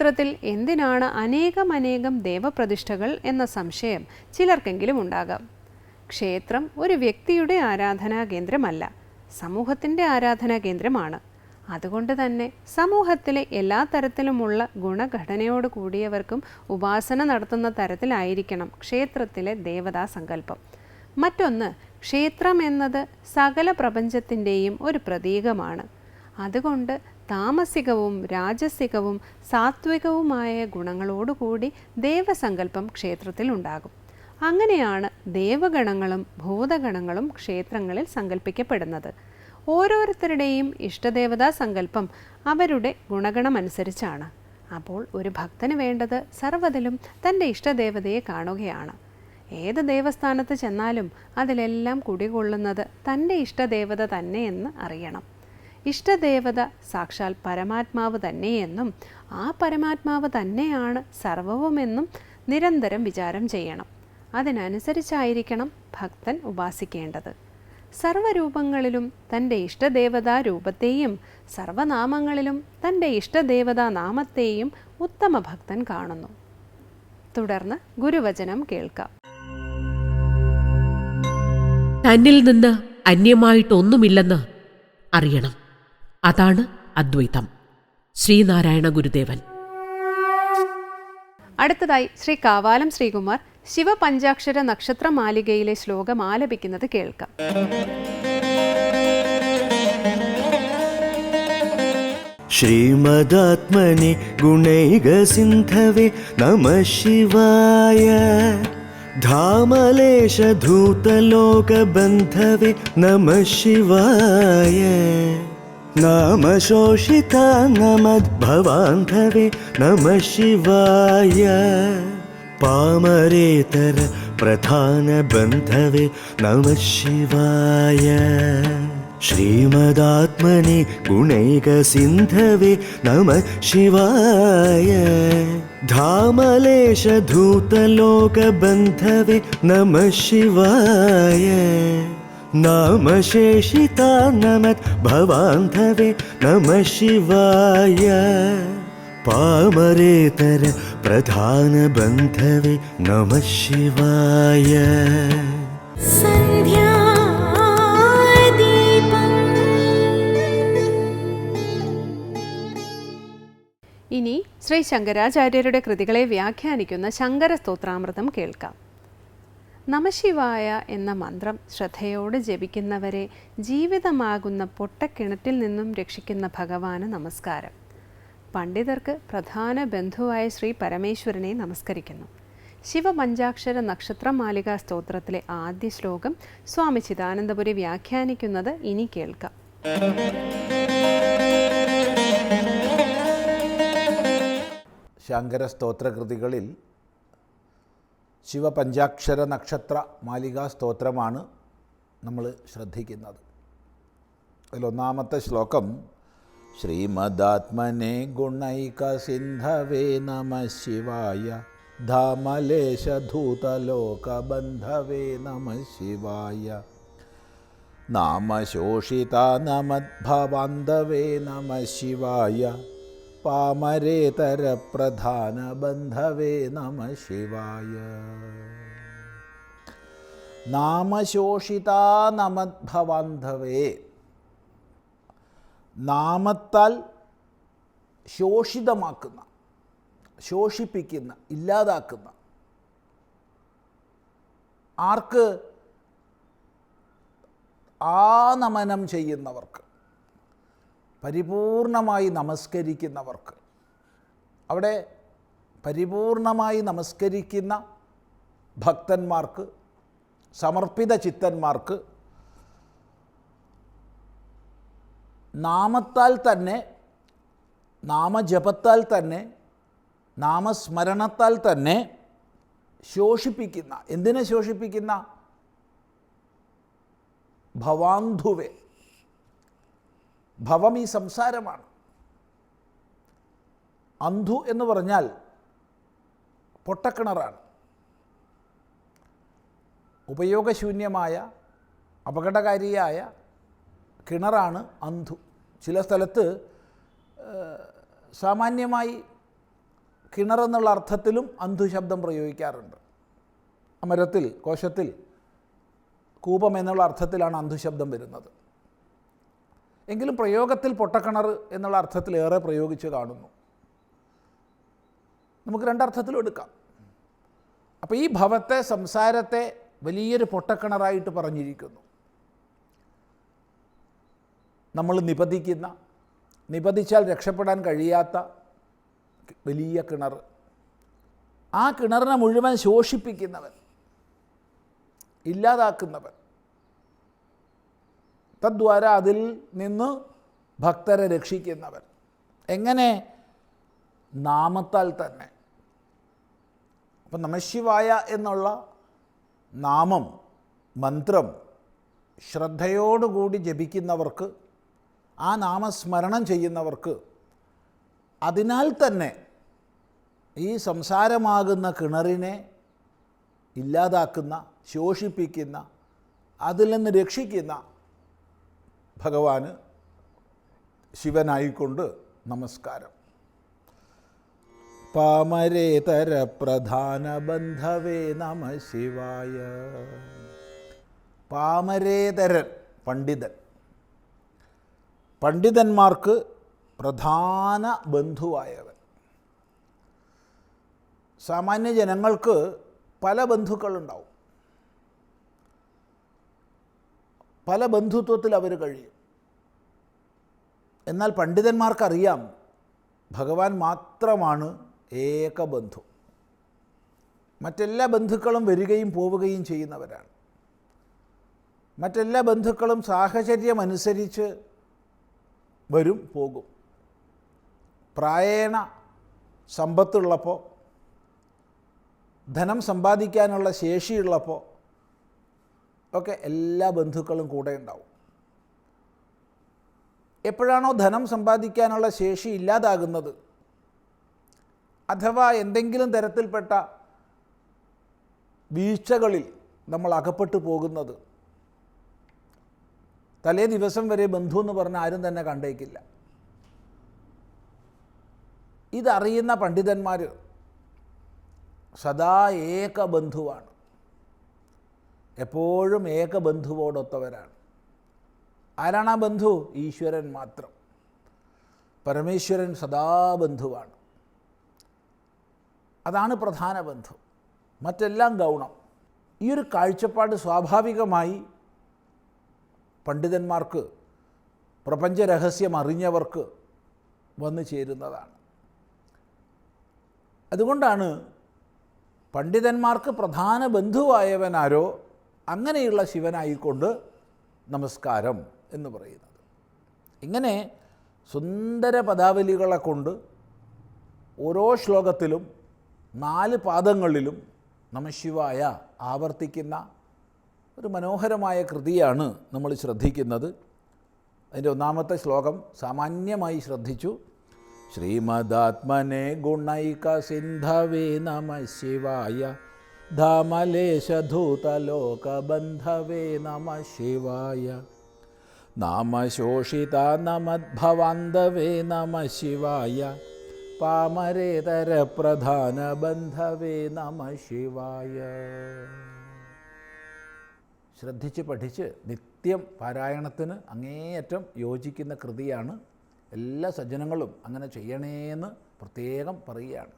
ക്ഷേത്രത്തിൽ എന്തിനാണ് അനേകം അനേകം ദേവപ്രതിഷ്ഠകൾ എന്ന സംശയം ചിലർക്കെങ്കിലും ഉണ്ടാകാം. ക്ഷേത്രം ഒരു വ്യക്തിയുടെ ആരാധനാ കേന്ദ്രമല്ല സമൂഹത്തിന്റെ ആരാധനാ കേന്ദ്രമാണ്. അതുകൊണ്ട് തന്നെ സമൂഹത്തിലെ എല്ലാ തരത്തിലുമുള്ള ഗുണഘടനയോട് കൂടിയവർക്കും ഉപാസന നടത്തുന്ന തരത്തിലായിരിക്കണം ക്ഷേത്രത്തിലെ ദേവതാ സങ്കല്പം. മറ്റൊന്ന് ക്ഷേത്രം എന്നത് സകല പ്രപഞ്ചത്തിന്റെയും ഒരു പ്രതീകമാണ്. അതുകൊണ്ട് താമസികവും രാജസികവും സാത്വികവുമായ ഗുണങ്ങളോടുകൂടി ദേവസങ്കല്പം ക്ഷേത്രത്തിൽ ഉണ്ടാകും അങ്ങനെയാണ് ദേവഗണങ്ങളും ഭൂതഗണങ്ങളും ക്ഷേത്രങ്ങളിൽ സങ്കല്പിക്കപ്പെടുന്നത്. ഓരോരുത്തരുടെയും ഇഷ്ടദേവതാ സങ്കല്പം അവരുടെ ഗുണഗണമനുസരിച്ചാണ്. അപ്പോൾ ഒരു ഭക്തന് വേണ്ടത് സർവതിലും തന്റെ ഇഷ്ടദേവതയെ കാണുകയാണ്. ഏത് ദേവസ്ഥാനത്ത് ചെന്നാലും അതിലെല്ലാം കുടികൊള്ളുന്നത് തന്റെ ഇഷ്ടദേവത തന്നെയെന്ന് അറിയണം. ഇഷ്ടദേവത സാക്ഷാൽ പരമാത്മാവ് തന്നെയെന്നും ആ പരമാത്മാവ് തന്നെയാണ് സർവവുമെന്നും നിരന്തരം വിചാരം ചെയ്യണം. അതിനനുസരിച്ചായിരിക്കണം ഭക്തൻ ഉപാസിക്കേണ്ടത്. സർവരൂപങ്ങളിലും തന്റെ ഇഷ്ടദേവതാ രൂപത്തെയും സർവനാമങ്ങളിലും തന്റെ ഇഷ്ടദേവതാ നാമത്തെയും ഉത്തമ ഭക്തൻ കാണുന്നു. തുടർന്ന് ഗുരുവചനം കേൾക്കാം. തന്നിൽ നിന്ന് അന്യമായിട്ടൊന്നുമില്ലെന്ന് അറിയണം. അതാണ് അദ്വൈതം. ശ്രീനാരായണ ഗുരുദേവൻ. അടുത്തതായി ശ്രീ കാവാലം ശ്രീകുമാർ ശിവപഞ്ചാക്ഷര നക്ഷത്ര മാലികയിലെ ശ്ലോകം ആലപിക്കുന്നത് കേൾക്കാം. ശ്രീമദാത്മനി ഗുണൈകസിന്ധവേ നമ ശിവായ. ധാമലേശധൂതലോകബന്ധവേ നമ ശിവായ. नाम शोषिता नमद्भवान्धवे नमः शिवाय। पामरेतर प्रधानबन्धवे नमः शिवाय। श्रीमदात्मनि गुणैकसिन्धवे नमः शिवाय। धामलेशधूतलोकबन्धवे नमः शिवाय नाम शेषिता नमत् भवान्धवे नमः शिवाय पामरेतर प्रधानबन्धवे नमः शिवाय ഇനി ശ്രീ ശങ്കരാചാര്യരുടെ കൃതികളെ വ്യാഖ്യാനിക്കുന്ന ശങ്കര സ്തോത്രാമൃതം കേൾക്കാം നമശിവായ എന്ന മന്ത്രം ശ്രദ്ധയോടെ ജപിക്കുന്നവരെ ജീവിതമാകുന്ന പൊട്ടക്കിണറ്റിൽ നിന്നും രക്ഷിക്കുന്ന ഭഗവാന് നമസ്കാരം. പണ്ഡിതർക്ക് പ്രധാന ബന്ധുവായ ശ്രീ പരമേശ്വരനെ നമസ്കരിക്കുന്നു. ശിവപഞ്ചാക്ഷര നക്ഷത്ര മാലിക സ്തോത്രത്തിലെ ആദ്യ ശ്ലോകം സ്വാമി ചിദാനന്ദപുരി വ്യാഖ്യാനിക്കുന്നത് ഇനി കേൾക്കാം. ശങ്കര സ്തോത്രകൃതികളിൽ ശിവപഞ്ചാക്ഷര നക്ഷത്ര മാലികാ സ്തോത്രമാണ് നമ്മൾ ശ്രദ്ധിക്കുന്നത്. അതിലൊന്നാമത്തെ ശ്ലോകം ശ്രീമദാത്മനെ ഗുണൈക സിന്ധവേ നമ ശിവായ ധാമലേശധൂതലോകബന്ധവേ നമ ശിവായ നാമശോഷിത നമദ്ഭവാന്തവേ നമ ശിവായ പാമരേതര പ്രധാന ബന്ധവേ നമ ശിവായ. നാമശോഷിത നമദ്ഭവാന്ധവേ. നാമത്താൽ ശോഷിതമാക്കുന്ന ശോഷിപ്പിക്കുന്ന ഇല്ലാതാക്കുന്ന. ആർക്ക്? ആ നമനം ചെയ്യുന്നവർക്ക്. പരിപൂർണമായി നമസ്കരിക്കുന്നവർക്ക്. അവിടെ പരിപൂർണമായി നമസ്കരിക്കുന്ന ഭക്തന്മാർക്ക് സമർപ്പിത ചിത്തന്മാർക്ക് നാമത്താൽ തന്നെ നാമജപത്താൽ തന്നെ നാമസ്മരണത്താൽ തന്നെ ശോഷിപ്പിക്കുന്ന എന്തിനെ ശോഷിപ്പിക്കുന്ന? ഭവാന്ധുവെ. ഭവം ഈ സംസാരമാണ്. അന്ധു എന്ന് പറഞ്ഞാൽ പൊട്ടക്കിണറാണ്. ഉപയോഗശൂന്യമായ അപകടകാരിയായ കിണറാണ് അന്ധു. ചില സ്ഥലത്ത് സാമാന്യമായി കിണറെന്നുള്ള അർത്ഥത്തിലും അന്ധു ശബ്ദം പ്രയോഗിക്കാറുണ്ട്. അമരത്തിൽ കോശത്തിൽ കൂപം എന്നുള്ള അർത്ഥത്തിലാണ് അന്ധുശബ്ദം വരുന്നത്. എങ്കിലും പ്രയോഗത്തിൽ പൊട്ടക്കിണർ എന്നുള്ള അർത്ഥത്തിൽ ഏറെ പ്രയോഗിച്ച് കാണുന്നു. നമുക്ക് രണ്ടർത്ഥത്തിലും എടുക്കാം. അപ്പോൾ ഈ ഭവത്തെ സംസാരത്തെ വലിയൊരു പൊട്ടക്കിണറായിട്ട് പറഞ്ഞിരിക്കുന്നു. നമ്മൾ നിപതിക്കുന്ന നിപതിച്ചാൽ രക്ഷപ്പെടാൻ കഴിയാത്ത വലിയ കിണർ. ആ കിണറിനെ മുഴുവൻ ശോഷിപ്പിക്കുന്നവൻ ഇല്ലാതാക്കുന്നവൻ തദ്വാര അതിൽ നിന്ന് ഭക്തരെ രക്ഷിക്കുന്നവൻ. എങ്ങനെ? നാമത്താൽ തന്നെ. അപ്പം നമശിവായ എന്നുള്ള നാമം മന്ത്രം ശ്രദ്ധയോടുകൂടി ജപിക്കുന്നവർക്ക് ആ നാമസ്മരണം ചെയ്യുന്നവർക്ക് അതിനാൽ തന്നെ ഈ സംസാരമാകുന്ന കിണറിനെ ഇല്ലാതാക്കുന്ന ശോഷിപ്പിക്കുന്ന അതിൽ നിന്ന് രക്ഷിക്കുന്ന ഭഗവാന് ശിവനായിക്കൊണ്ട് നമസ്കാരം. പാമരേതര പ്രധാന ബന്ധവേ നമ ശിവായ. പാമരേതരൻ പണ്ഡിതൻ. പണ്ഡിതന്മാർക്ക് പ്രധാന ബന്ധുവായവൻ. സാമാന്യ ജനങ്ങൾക്ക് പല ബന്ധുക്കളുണ്ടാവും. പല ബന്ധുത്വത്തിൽ അവർ കഴിയും. എന്നാൽ പണ്ഡിതന്മാർക്കറിയാം ഭഗവാൻ മാത്രമാണ് ഏക ബന്ധു മറ്റെല്ലാ ബന്ധുക്കളും വരികയും പോവുകയും ചെയ്യുന്നവരാണ്. മറ്റെല്ലാ ബന്ധുക്കളും സാഹചര്യമനുസരിച്ച് വരും പോകും. പ്രായേണ സമ്പത്തുള്ളപ്പോൾ ധനം സമ്പാദിക്കാനുള്ള ശേഷിയുള്ളപ്പോൾ ഒക്കെ എല്ലാ ബന്ധുക്കളും കൂടെ ഉണ്ടാവും. എപ്പോഴാണോ ധനം സമ്പാദിക്കാനുള്ള ശേഷി ഇല്ലാതാകുന്നത് അഥവാ എന്തെങ്കിലും തരത്തിൽപ്പെട്ട വീഴ്ചകളിൽ നമ്മൾ അകപ്പെട്ടു പോകുന്നത് തലേ ദിവസം വരെ ബന്ധു എന്ന് പറഞ്ഞാൽ ആരും തന്നെ കണ്ടേക്കില്ല. ഇതറിയുന്ന പണ്ഡിതന്മാർ സദാ ഏക ബന്ധുവാണ്. എപ്പോഴും ഏകബന്ധുവോടൊത്തവരാണ്. ആരാണ് ആ ബന്ധു? ഈശ്വരൻ മാത്രം. പരമേശ്വരൻ സദാ ബന്ധുവാണ്. അതാണ് പ്രധാന ബന്ധു. മറ്റെല്ലാം ഗൗണം. ഈ ഒരു കാഴ്ചപ്പാട് സ്വാഭാവികമായി പണ്ഡിതന്മാർക്ക് പ്രപഞ്ചരഹസ്യം അറിഞ്ഞവർക്ക് വന്നു ചേരുന്നതാണ്. അതുകൊണ്ടാണ് പണ്ഡിതന്മാർക്ക് പ്രധാന ബന്ധുവായവനാരോ അങ്ങനെയുള്ള ശിവനായിക്കൊണ്ട് നമസ്കാരം എന്ന് പറയുന്നത്. ഇങ്ങനെ സുന്ദര പദാവലികളെ കൊണ്ട് ഓരോ ശ്ലോകത്തിലും നാല് പാദങ്ങളിലും നമശിവായ ആവർത്തിക്കുന്ന ഒരു മനോഹരമായ കൃതിയാണ് നമ്മൾ ശ്രദ്ധിക്കുന്നത്. അതിന്റെ ഒന്നാമത്തെ ശ്ലോകം സാമാന്യമായി ശ്രദ്ധിച്ചു. ശ്രീമദാത്മനെ ഗുണൈക സിന്ധവേ നമ ശിവായ. ധാമലേശധൂതലോകബന്ധവേ നമ ശിവായ. നാമശോഷിത നമദ്ഭവാന്തവേ നമ ശിവായ. പാമരേതര പ്രധാന ബന്ധവേ നമ ശിവായ. ശ്രദ്ധിച്ച് പഠിച്ച് നിത്യം പാരായണത്തിന് അങ്ങേയറ്റം യോജിക്കുന്ന കൃതിയാണ് എല്ലാ സജ്ജനങ്ങളും അങ്ങനെ ചെയ്യണേന്ന് പ്രത്യേകം പറയുകയാണ്.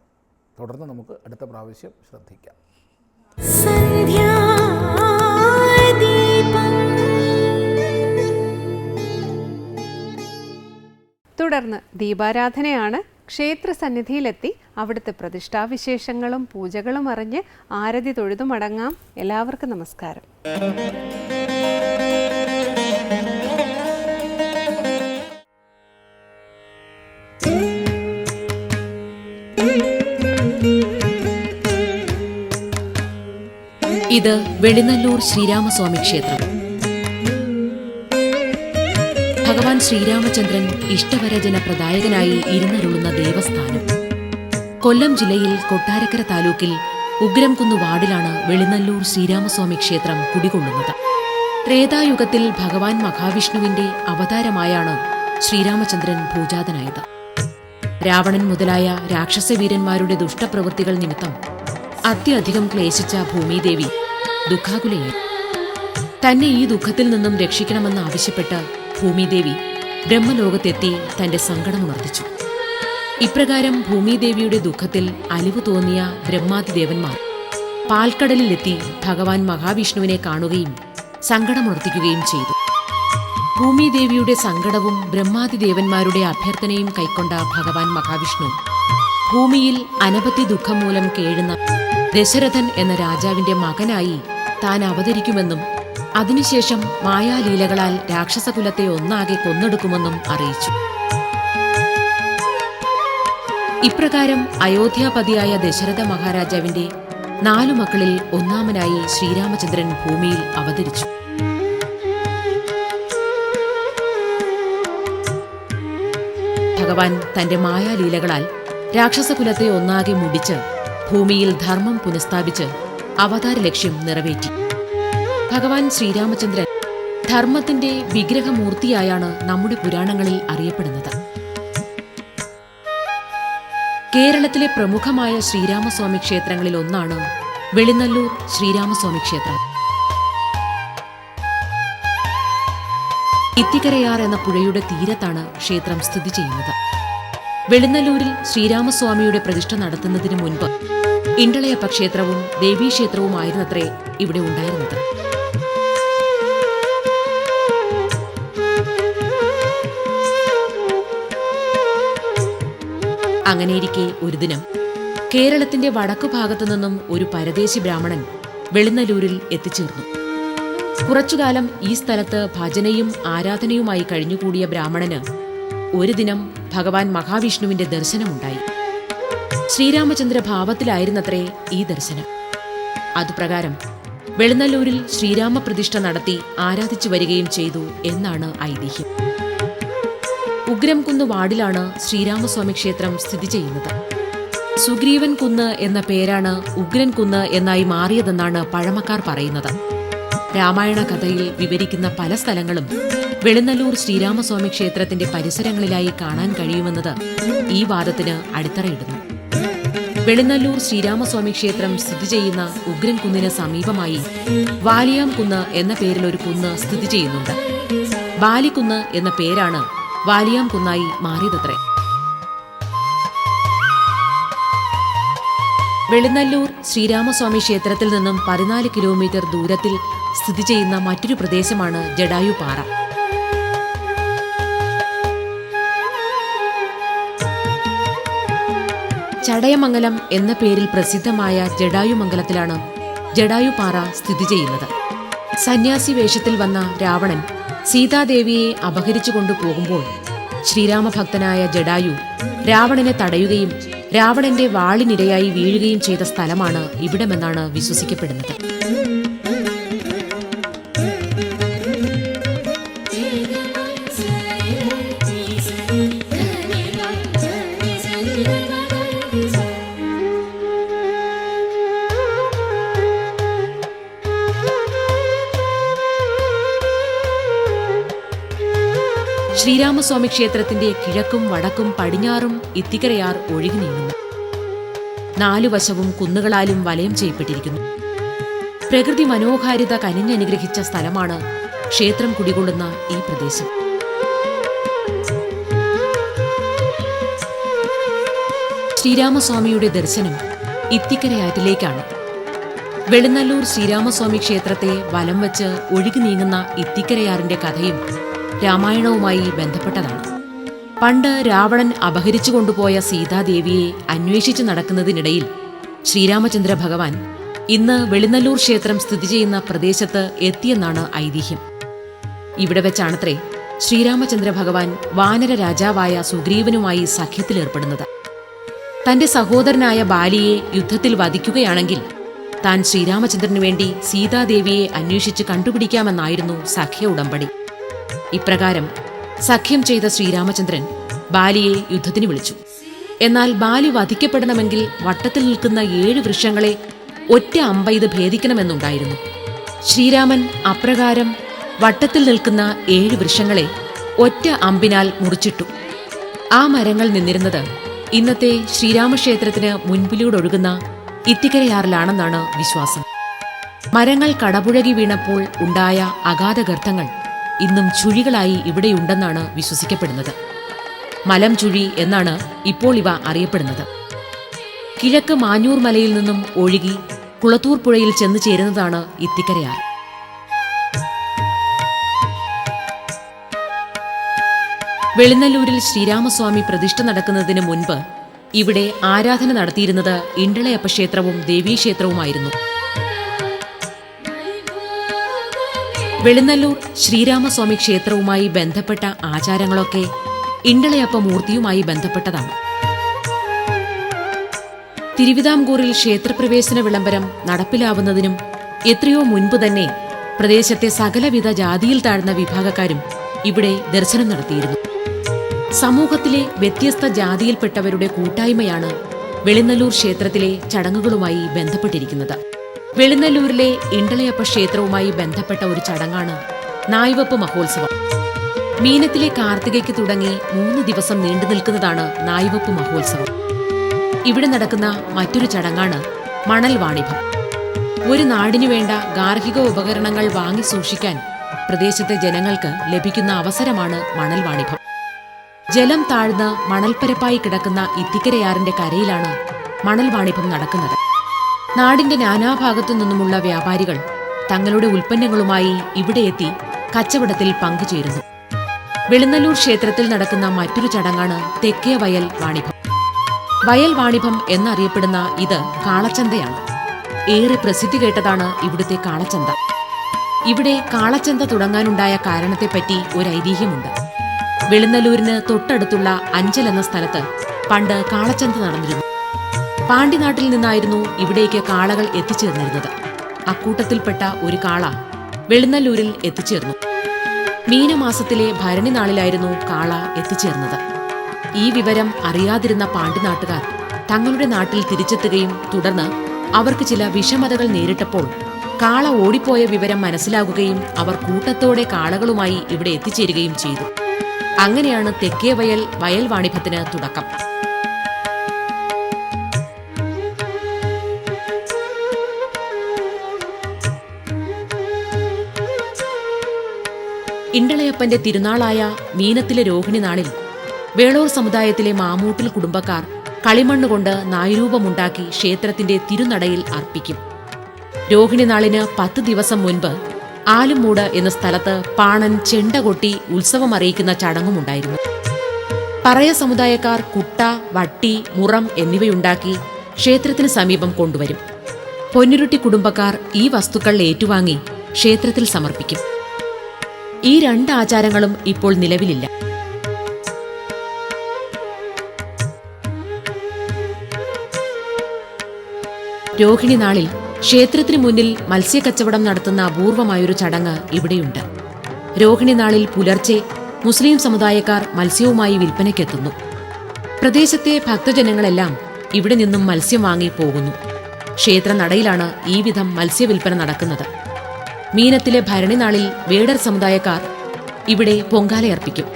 തുടർന്ന് നമുക്ക് അടുത്ത പ്രാവശ്യം ശ്രദ്ധിക്കാം. തുടർന്ന് ദീപാരാധനയാണ് ക്ഷേത്ര സന്നിധിയിലെത്തി അവിടുത്തെ പ്രതിഷ്ഠാവിശേഷങ്ങളും പൂജകളും അറിഞ്ഞ് ആരതി തൊഴുതു മടങ്ങാം. എല്ലാവർക്കും നമസ്കാരം. ഇത് വെളിനല്ലൂർ ശ്രീരാമസ്വാമി ക്ഷേത്രം. ഭഗവാൻ ശ്രീരാമചന്ദ്രൻ ഇഷ്ടവരജന പ്രദായകനായി ഇരുന്നരുളുന്ന ദേവസ്ഥാനം. കൊല്ലം ജില്ലയിൽ കൊട്ടാരക്കര താലൂക്കിൽ ഉഗ്രംകുന്ന് വാർഡിലാണ് വെളിനല്ലൂർ ശ്രീരാമസ്വാമി ക്ഷേത്രം കുടികൊള്ളുന്നത്. ത്രേതായുഗത്തിൽ ഭഗവാൻ മഹാവിഷ്ണുവിന്റെ അവതാരമായാണ് ശ്രീരാമചന്ദ്രൻ ഭൂജാതനായത് രാവണൻ മുതലായ രാക്ഷസവീരന്മാരുടെ ദുഷ്ടപ്രവൃത്തികൾ നിമിത്തം അത്യധികം ക്ലേശിച്ച ഭൂമിദേവി ദുഃഖാകുലയായി. തന്നെ ഈ ദുഃഖത്തിൽ നിന്നും രക്ഷിക്കണമെന്ന് ആവശ്യപ്പെട്ട് ഭൂമിദേവി ബ്രഹ്മലോകത്തെത്തി തന്റെ സങ്കടം വർദ്ധിച്ചു. ഇപ്രകാരം ഭൂമിദേവിയുടെ ദുഃഖത്തിൽ അലിവ് തോന്നിയ ബ്രഹ്മാതിദേവന്മാർ പാൽക്കടലിലെത്തി ഭഗവാൻ മഹാവിഷ്ണുവിനെ കാണുകയും സങ്കടമുണർത്തിക്കുകയും ചെയ്തു. ഭൂമിദേവിയുടെ സങ്കടവും ബ്രഹ്മാതിദേവന്മാരുടെ അഭ്യർത്ഥനയും കൈക്കൊണ്ട ഭഗവാൻ മഹാവിഷ്ണു ഭൂമിയിൽ അനവധി ദുഃഖം മൂലം കേഴുന്ന ദശരഥൻ എന്ന രാജാവിന്റെ മകനായി താൻ അവതരിക്കുമെന്നും അതിനുശേഷം മായാലീലകളാൽ രാക്ഷസകുലത്തെ ഒന്നാകെ കൊന്നെടുക്കുമെന്നും അറിയിച്ചു. ഇപ്രകാരം അയോധ്യാപതിയായ ദശരഥ മഹാരാജാവിന്റെ നാലു മക്കളിൽ ഒന്നാമനായി ശ്രീരാമചന്ദ്രൻ ഭൂമിയിൽ അവതരിച്ചു. ഭഗവാൻ തന്റെ മായാലീലകളാൽ രാക്ഷസകുലത്തെ ഒന്നാകെ മുടിച്ച് ഭൂമിയിൽ ധർമ്മം പുനഃസ്ഥാപിച്ച് അവതാര ലക്ഷ്യം നിറവേറ്റി. ഭഗവാൻ ശ്രീരാമചന്ദ്രൻ ധർമ്മത്തിന്റെ വിഗ്രഹമൂർത്തിയായാണ് നമ്മുടെ പുരാണങ്ങളിൽ അറിയപ്പെടുന്നത്. കേരളത്തിലെ പ്രമുഖമായ ശ്രീരാമസ്വാമി ക്ഷേത്രങ്ങളിൽ ഒന്നാണ് വെളിനല്ലൂർ ശ്രീരാമസ്വാമി ക്ഷേത്രം. ഇത്തിക്കരയാർ എന്ന പുഴയുടെ തീരത്താണ് ക്ഷേത്രം സ്ഥിതി ചെയ്യുന്നത്. വെളിനല്ലൂരിൽ ശ്രീരാമസ്വാമിയുടെ പ്രതിഷ്ഠ നടത്തുന്നതിന് മുൻപ് ഇണ്ടളയപ്പ ക്ഷേത്രവും ദേവീക്ഷേത്രവുമായിരുന്നത്രേ ഇവിടെ ഉണ്ടായിരുന്നത്. അങ്ങനെയിരിക്കെ ഒരു ദിനം കേരളത്തിന്റെ വടക്കു ഭാഗത്തു നിന്നും ഒരു പരദേശി ബ്രാഹ്മണൻ വെളുന്നലൂരിൽ എത്തിച്ചേർന്നു. കുറച്ചുകാലം ഈ സ്ഥലത്ത് ഭജനയും ആരാധനയുമായി കഴിഞ്ഞുകൂടിയ ബ്രാഹ്മണന് ഒരു ദിനം ഭഗവാൻ മഹാവിഷ്ണുവിന്റെ ദർശനമുണ്ടായി. ശ്രീരാമചന്ദ്ര ഭാവത്തിലായിരുന്നത്രേ ഈ ദർശനം. അതുപ്രകാരം വെളുന്നല്ലൂരിൽ ശ്രീരാമപ്രതിഷ്ഠ നടത്തി ആരാധിച്ചു വരികയും ചെയ്തു എന്നാണ് ഐതിഹ്യം. ഉഗ്രം വാർഡിലാണ് ശ്രീരാമസ്വാമി ക്ഷേത്രം സ്ഥിതി ചെയ്യുന്നത്. സുഗ്രീവൻ കുന്ന് എന്ന പേരാണ് ഉഗ്രൻ കുന്ന് എന്നായി മാറിയതെന്നാണ് പഴമക്കാർ പറയുന്നത്. രാമായണ കഥയിൽ വിവരിക്കുന്ന പല സ്ഥലങ്ങളും വെളുന്നല്ലൂർ ശ്രീരാമസ്വാമി ക്ഷേത്രത്തിന്റെ പരിസരങ്ങളിലായി കാണാൻ കഴിയുമെന്നത് ഈ വാദത്തിന് അടിത്തറയിടുന്നു. വെളുന്നല്ലൂർ ശ്രീരാമസ്വാമി ക്ഷേത്രം സ്ഥിതി ചെയ്യുന്ന ഉഗ്രൻ കുന്നിന് സമീപമായി വാലിയാം കുന്ന് എന്ന പേരിൽ ഒരു കുന്ന് സ്ഥിതി ചെയ്യുന്നുണ്ട്. ബാലിക്കുന്ന് എന്ന പേരാണ് വാലിയാം കുന്നായി മാറിയതത്രേ. വെളുന്നല്ലൂർ ശ്രീരാമസ്വാമി ക്ഷേത്രത്തിൽ നിന്നും പതിനാല് കിലോമീറ്റർ ദൂരത്തിൽ സ്ഥിതി ചെയ്യുന്ന മറ്റൊരു പ്രദേശമാണ് ജഡായുപാറ. ചടയമംഗലം എന്ന പേരിൽ പ്രസിദ്ധമായ ജഡായുമംഗലത്തിലാണ് ജഡായുപാറ സ്ഥിതി ചെയ്യുന്നത്. സന്യാസി വേഷത്തിൽ വന്ന രാവണൻ സീതാദേവിയെ അപഹരിച്ചു കൊണ്ടുപോകുമ്പോൾ ശ്രീരാമഭക്തനായ ജഡായു രാവണനെ തടയുകയും രാവണന്റെ വാളിനിരയായി വീഴുകയും ചെയ്ത സ്ഥലമാണ് ഇവിടമെന്നാണ് വിശ്വസിക്കപ്പെടുന്നത്. ശ്രീരാമസ്വാമി ക്ഷേത്രത്തിന്റെ കിഴക്കും വടക്കും പടിഞ്ഞാറും ഇത്തിക്കരയാർ ഒഴുകി നീങ്ങുന്നു. നാലുവശവും കുന്നുകളാലും വലയം ചെയ്യപ്പെട്ടിരിക്കുന്നു. പ്രകൃതി മനോഹാരിത കനിഞ്ഞനുഗ്രഹിച്ച സ്ഥലമാണ് ക്ഷേത്രം കുടികൊള്ളുന്ന ഈ പ്രദേശം. ശ്രീരാമസ്വാമിയുടെ ദർശനം ഇത്തിക്കരയാറ്റിലേക്കാണ്. വെളുന്നല്ലൂർ ശ്രീരാമസ്വാമി ക്ഷേത്രത്തെ വലം വച്ച് ഒഴുകി നീങ്ങുന്ന ഇത്തിക്കരയാറിന്റെ കഥയും രാമായണവുമായി ബന്ധപ്പെട്ടതാണ്. പണ്ട് രാവണൻ അപഹരിച്ചു കൊണ്ടുപോയ സീതാദേവിയെ അന്വേഷിച്ചു നടക്കുന്നതിനിടയിൽ ശ്രീരാമചന്ദ്ര ഭഗവാൻ ഇന്ന് വെളിനല്ലൂർ ക്ഷേത്രം സ്ഥിതി ചെയ്യുന്ന പ്രദേശത്ത് എത്തിയെന്നാണ് ഐതിഹ്യം. ഇവിടെ വെച്ചാണത്രേ ശ്രീരാമചന്ദ്ര ഭഗവാൻ വാനര രാജാവായ സുഗ്രീവനുമായി സഖ്യത്തിലേർപ്പെടുന്നത്. തന്റെ സഹോദരനായ ബാലിയെ യുദ്ധത്തിൽ വധിക്കുകയാണെങ്കിൽ താൻ ശ്രീരാമചന്ദ്രനു വേണ്ടി സീതാദേവിയെ അന്വേഷിച്ച് കണ്ടുപിടിക്കാമെന്നായിരുന്നു സഖ്യ ഉടമ്പടി. ഇപ്രകാരം സഖ്യം ചെയ്ത ശ്രീരാമചന്ദ്രൻ ബാലിയെ യുദ്ധത്തിന് വിളിച്ചു. എന്നാൽ ബാലി വധിക്കപ്പെടണമെങ്കിൽ വട്ടത്തിൽ നിൽക്കുന്ന ഏഴ് വൃക്ഷങ്ങളെ ഒറ്റ അമ്പെയ്ത് ഭേദിക്കണമെന്നുണ്ടായിരുന്നു. ശ്രീരാമൻ അപ്രകാരം വട്ടത്തിൽ നിൽക്കുന്ന ഏഴ് വൃക്ഷങ്ങളെ ഒറ്റ അമ്പിനാൽ മുറിച്ചിട്ടു. ആ മരങ്ങൾ നിന്നിരുന്നത് ഇന്നത്തെ ശ്രീരാമക്ഷേത്രത്തിന് മുൻപിലൂടെ ഒഴുകുന്ന ഇത്തിക്കരയാറിലാണെന്നാണ് വിശ്വാസം. മരങ്ങൾ കടപുഴകി വീണപ്പോൾ ഉണ്ടായ അഗാധഗർത്തങ്ങൾ ഇന്നും ചുഴികളായി ഇവിടെയുണ്ടെന്നാണ് വിശ്വസിക്കപ്പെടുന്നത്. മലം ചുഴി എന്നാണ് ഇപ്പോൾ ഇവ അറിയപ്പെടുന്നത്. കിഴക്ക് മാഞ്ഞൂർ മലയിൽ നിന്നും ഒഴുകി കുളത്തൂർ പുഴയിൽ ചെന്നു ചേരുന്നതാണ് ഇത്തിക്കരയാർ. വെളിനല്ലൂരിൽ ശ്രീരാമസ്വാമി പ്രതിഷ്ഠ നടക്കുന്നതിന് മുൻപ് ഇവിടെ ആരാധന നടത്തിയിരുന്നത് ഇണ്ടളയപ്പ ക്ഷേത്രവും ദേവീക്ഷേത്രവുമായിരുന്നു. വെളുന്നല്ലൂർ ശ്രീരാമസ്വാമി ക്ഷേത്രവുമായി ബന്ധപ്പെട്ട ആചാരങ്ങളൊക്കെ ഇണ്ടളയപ്പ മൂർത്തിയുമായി ബന്ധപ്പെട്ടതാണ്. തിരുവിതാംകൂറിൽ ക്ഷേത്രപ്രവേശന വിളംബരം നടപ്പിലാവുന്നതിനും എത്രയോ മുൻപ് തന്നെ പ്രദേശത്തെ സകലവിധ ജാതിയിൽ താഴ്ന്ന വിഭാഗക്കാരും ഇവിടെ ദർശനം നടത്തിയിരുന്നു. സമൂഹത്തിലെ വ്യത്യസ്ത ജാതിയിൽപ്പെട്ടവരുടെ കൂട്ടായ്മയാണ് വെളിനല്ലൂർ ക്ഷേത്രത്തിലെ ചടങ്ങുകളുമായി ബന്ധപ്പെട്ടിരിക്കുന്നത്. വെളിനല്ലൂരിലെ ഇണ്ടളയപ്പ ക്ഷേത്രവുമായി ബന്ധപ്പെട്ട ഒരു ചടങ്ങാണ് നായ്വപ്പ് മഹോത്സവം. മീനത്തിലെ കാർത്തികയ്ക്ക് തുടങ്ങി മൂന്ന് ദിവസം നീണ്ടു നിൽക്കുന്നതാണ് നായ്വപ്പ് മഹോത്സവം. ഇവിടെ നടക്കുന്ന മറ്റൊരു ചടങ്ങാണ് മണൽ വാണിഭം ഒരു നാടിനു വേണ്ട ഗാർഹിക ഉപകരണങ്ങൾ വാങ്ങി സൂക്ഷിക്കാൻ പ്രദേശത്തെ ജനങ്ങൾക്ക് ലഭിക്കുന്ന അവസരമാണ് മണൽ വാണിഭം ജലം താഴ്ന്ന് മണൽപ്പരപ്പായി കിടക്കുന്ന ഇത്തിക്കരയാറിന്റെ കരയിലാണ് മണൽ വാണിഭം നടക്കുന്നത്. നാടിന്റെ നാനാഭാഗത്തു നിന്നുമുള്ള വ്യാപാരികൾ തങ്ങളുടെ ഉൽപ്പന്നങ്ങളുമായി ഇവിടെ എത്തി കച്ചവടത്തിൽ പങ്കുചേരുന്നു. വെളുന്നല്ലൂർ ക്ഷേത്രത്തിൽ നടക്കുന്ന മറ്റൊരു ചടങ്ങാണ് തെക്കേ വയൽ വാണിഭം. വയൽ വാണിഭം എന്നറിയപ്പെടുന്ന ഇത് കാളച്ചന്തയാണ്. ഏറെ പ്രസിദ്ധി കേട്ടതാണ് ഇവിടുത്തെ കാളച്ചന്ത. ഇവിടെ കാളച്ചന്ത തുടങ്ങാനുണ്ടായ കാരണത്തെപ്പറ്റി ഒരു ഐതിഹ്യമുണ്ട് വെളുന്നല്ലൂരിന് തൊട്ടടുത്തുള്ള അഞ്ചൽ എന്ന സ്ഥലത്ത് പണ്ട് കാളച്ചന്ത നടന്നിരുന്നു. പാണ്ടിനാട്ടിൽ നിന്നായിരുന്നു ഇവിടേക്ക് കാളകൾ എത്തിച്ചേർന്നിരുന്നത്. അക്കൂട്ടത്തിൽപ്പെട്ട ഒരു കാള വെളുന്നല്ലൂരിൽ എത്തിച്ചേർന്നു. മീനമാസത്തിലെ ഭരണി നാളിലായിരുന്നു കാള എത്തിച്ചേർന്നത്. ഈ വിവരം അറിയാതിരുന്ന പാണ്ടിനാട്ടുകാർ തങ്ങളുടെ നാട്ടിൽ തിരിച്ചെത്തുകയും തുടർന്ന് അവർക്ക് ചില വിഷമതകൾ നേരിട്ടപ്പോൾ കാള ഓടിപ്പോയ വിവരം മനസ്സിലാകുകയും അവർ കൂട്ടത്തോടെ കാളകളുമായി ഇവിടെ എത്തിച്ചേരുകയും ചെയ്തു. അങ്ങനെയാണ് തെക്കേ വയൽ വയൽ വാണിഭത്തിന് തുടക്കം. ഇണ്ടളയപ്പന്റെ തിരുനാളായ മീനത്തിലെ രോഹിണി നാളിൽ വേളൂർ സമുദായത്തിലെ മാമൂട്ടിൽ കുടുംബക്കാർ കളിമണ്ണ് കൊണ്ട് നായരൂപമുണ്ടാക്കി ക്ഷേത്രത്തിന്റെ തിരുനടയിൽ അർപ്പിക്കും. രോഹിണി നാളിന് പത്ത് ദിവസം മുൻപ് ആലുമൂട് എന്ന സ്ഥലത്ത് പാണൻ ചെണ്ട കൊട്ടി ഉത്സവം അറിയിക്കുന്ന ചടങ്ങുമുണ്ടായിരുന്നു പറയ സമുദായക്കാർ കുട്ട വട്ടി മുറം എന്നിവയുണ്ടാക്കി ക്ഷേത്രത്തിന് സമീപം കൊണ്ടുവരും. പൊന്നുരുട്ടി കുടുംബക്കാർ ഈ വസ്തുക്കൾ ഏറ്റുവാങ്ങി ക്ഷേത്രത്തിൽ സമർപ്പിക്കും. ഈ രണ്ട് ആചാരങ്ങളും ഇപ്പോൾ നിലവിലില്ല. രോഹിണി നാളിൽ ക്ഷേത്രത്തിന് മുന്നിൽ മത്സ്യക്കച്ചവടം നടത്തുന്ന അപൂർവമായൊരു ചടങ്ങ് ഇവിടെയുണ്ട്. രോഹിണി നാളിൽ പുലർച്ചെ മുസ്ലിം സമുദായക്കാർ മത്സ്യവുമായി വിൽപ്പനയ്ക്കെത്തുന്നു. പ്രദേശത്തെ ഭക്തജനങ്ങളെല്ലാം ഇവിടെ നിന്നും മത്സ്യം വാങ്ങി പോകുന്നു. ക്ഷേത്ര നടയിലാണ് ഈ വിധം മത്സ്യവിൽപ്പന നടക്കുന്നത്. മീനത്തിലെ ഭരണിനാളിൽ വേടർ സമുദായക്കാർ ഇവിടെ പൊങ്കാലയർപ്പിക്കും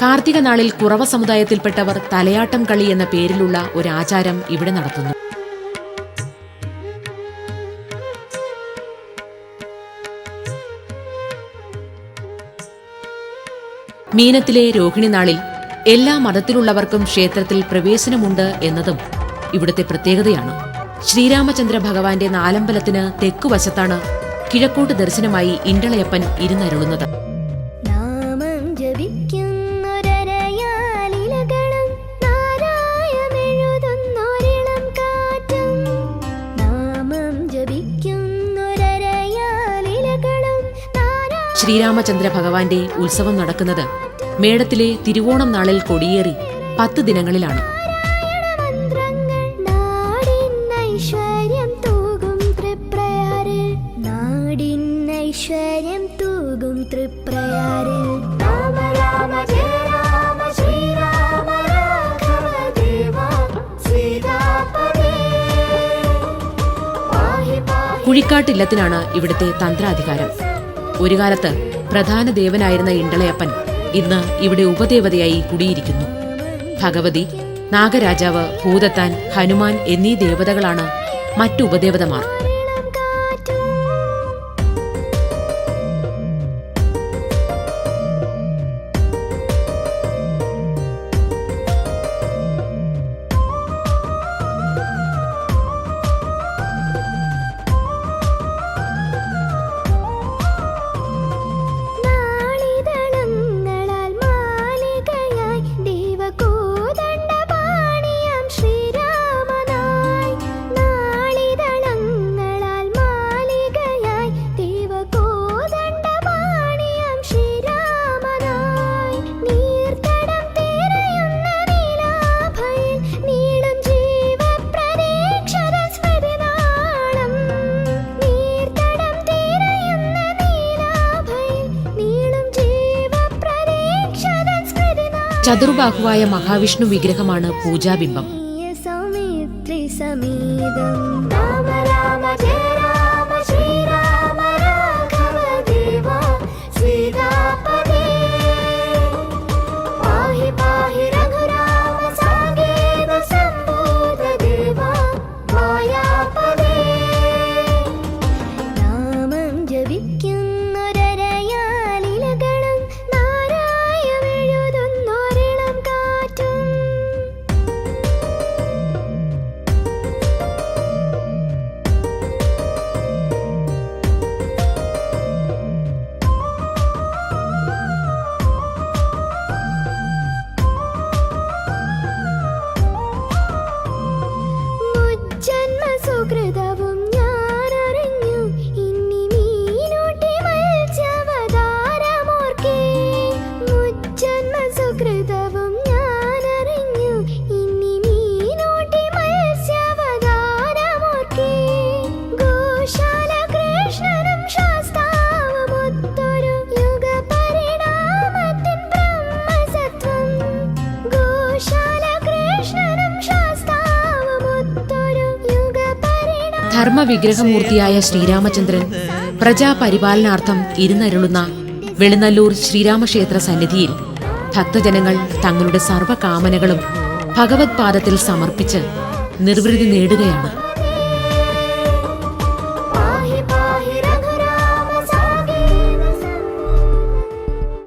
കാർത്തിക നാളിൽ കുറവ സമുദായത്തിൽപ്പെട്ടവർ തലയാട്ടം കളി എന്ന പേരിലുള്ള ഒരു ആചാരം ഇവിടെ നടത്തുന്നു. മീനത്തിലെ രോഹിണി നാളിൽ എല്ലാ മതത്തിലുള്ളവർക്കും ക്ഷേത്രത്തിൽ പ്രവേശനമുണ്ട് എന്നതും ഇവിടുത്തെ പ്രത്യേകതയാണ്. ശ്രീരാമചന്ദ്ര ഭഗവാന്റെ നാലമ്പലത്തിന് തെക്കുവശത്താണ് കിഴക്കോട്ട് ദർശനമായി ഇണ്ടളയപ്പൻ ഇരുന്നരുളുന്നത്. ശ്രീരാമചന്ദ്ര ഭഗവാന്റെ ഉത്സവം നടക്കുന്നത് മേടത്തിലെ തിരുവോണം നാളിൽ കൊടിയേറി പത്ത് ദിനങ്ങളിലാണ്. ഐശ്വര്യം തൂകും തൃപ്രയാറിൽ ജയ രാമ ശ്രീരാമ കുഴിക്കാട്ടില്ലത്തിനാണ് ഇവിടുത്തെ തന്ത്രാധികാരം. ഒരു കാലത്ത് പ്രധാന ദേവനായിരുന്ന ഇണ്ടളയപ്പൻ ഇന്ന് ഇവിടെ ഉപദേവതയായി കുടിയിരിക്കുന്നു. ഭഗവതി നാഗരാജാവ് ഭൂതത്താൻ ഹനുമാൻ എന്നീ ദേവതകളാണ് മറ്റു ഉപദേവതമാർ. ചതുർബാഹുവായ മഹാവിഷ്ണു വിഗ്രഹമാണ് പൂജാബിംബം. ധർമ്മവിഗ്രഹമൂർത്തിയായ ശ്രീരാമചന്ദ്രൻ പ്രജാപരിപാലനാർത്ഥം ഇരുന്നരുളുന്ന വെളുന്നല്ലൂർ ശ്രീരാമക്ഷേത്ര സന്നിധിയിൽ ഭക്തജനങ്ങൾ തങ്ങളുടെ സർവകാമനകളും ഭഗവത്പാദത്തിൽ സമർപ്പിച്ച് നിർവൃതി നേടുകയാണ്.